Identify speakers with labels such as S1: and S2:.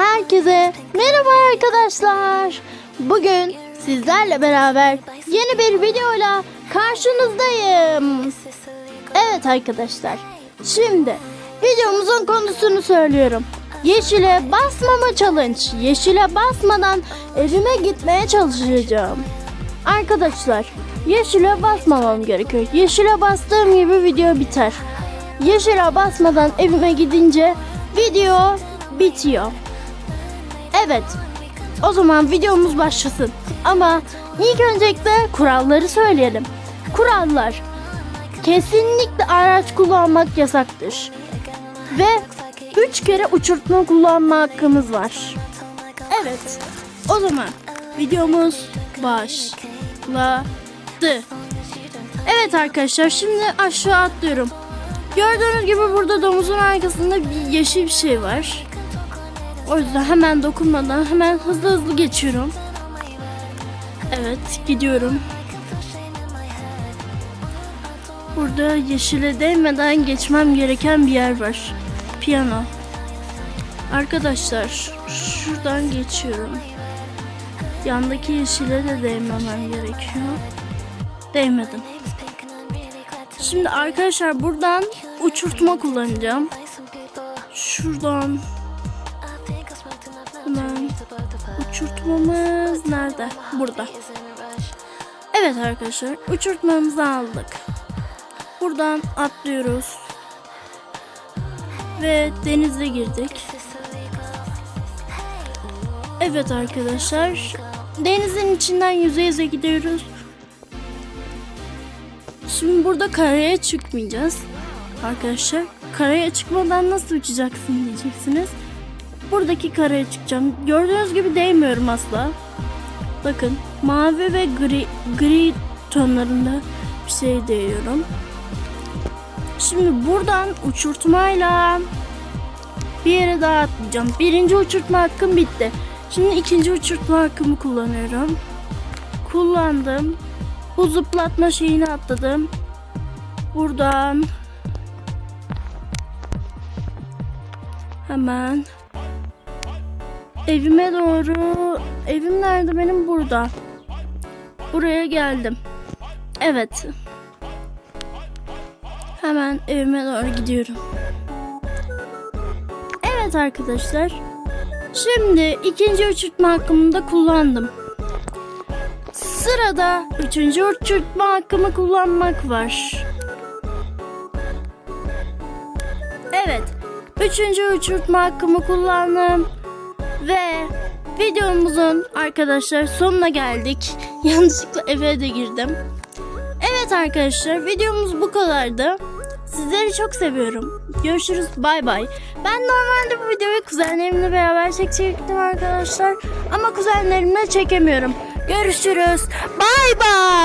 S1: Herkese merhaba arkadaşlar. Bugün sizlerle beraber yeni bir videoyla karşınızdayım. Evet arkadaşlar. Şimdi videomuzun konusunu söylüyorum. Yeşile basmama challenge. Yeşile basmadan evime gitmeye çalışacağım. Arkadaşlar yeşile basmamam gerekiyor. Yeşile bastığım gibi video biter. Yeşile basmadan evime gidince video bitiyor. Evet. O zaman videomuz başlasın. Ama ilk öncelikle kuralları söyleyelim. Kurallar. Kesinlikle araç kullanmak yasaktır. Ve 3 kere uçurtma kullanma hakkımız var. Evet. O zaman videomuz başladı. Evet arkadaşlar şimdi aşağı atlıyorum. Gördüğünüz gibi burada domuzun arkasında bir yeşil bir şey var. O yüzden hemen dokunmadan hemen hızlı hızlı geçiyorum. Evet gidiyorum. Burada yeşile değmeden geçmem gereken bir yer var. Piyano. Arkadaşlar şuradan geçiyorum. Yandaki yeşile de değmemem gerekiyor. Değmedim. Şimdi arkadaşlar buradan uçurtma kullanacağım. Şuradan uçurtmamız nerede? Burada. Evet arkadaşlar uçurtmamızı aldık. Buradan atlıyoruz. Ve denize girdik. Evet arkadaşlar denizin içinden yüze yüze gidiyoruz. Şimdi burada karaya çıkmayacağız. Arkadaşlar karaya çıkmadan nasıl uçacaksın diyeceksiniz. Buradaki karaya çıkacağım. Gördüğünüz gibi değmiyorum asla. Bakın mavi ve gri, gri tonlarında bir şey değiyorum. Şimdi buradan uçurtmayla bir yere daha atlayacağım. Birinci uçurtma hakkım bitti. Şimdi ikinci uçurtma hakkımı kullanıyorum. Kullandım. Bu zıplatma şeyini atladım. Buradan hemen evime doğru evim nerede benim burada. Buraya geldim. Evet. Hemen evime doğru gidiyorum. Evet arkadaşlar. Şimdi ikinci uçurtma hakkımı da kullandım. Sırada üçüncü uçurtma hakkımı kullanmak var. Evet. Üçüncü uçurtma hakkımı kullandım. Ve videomuzun arkadaşlar sonuna geldik. Yanlışlıkla eve de girdim. Evet arkadaşlar videomuz bu kadardı. Sizleri çok seviyorum. Görüşürüz bay bay. Ben normalde bu videoyu kuzenlerimle beraber çekecektim arkadaşlar. Ama kuzenlerimle çekemiyorum. Görüşürüz. Bay bay.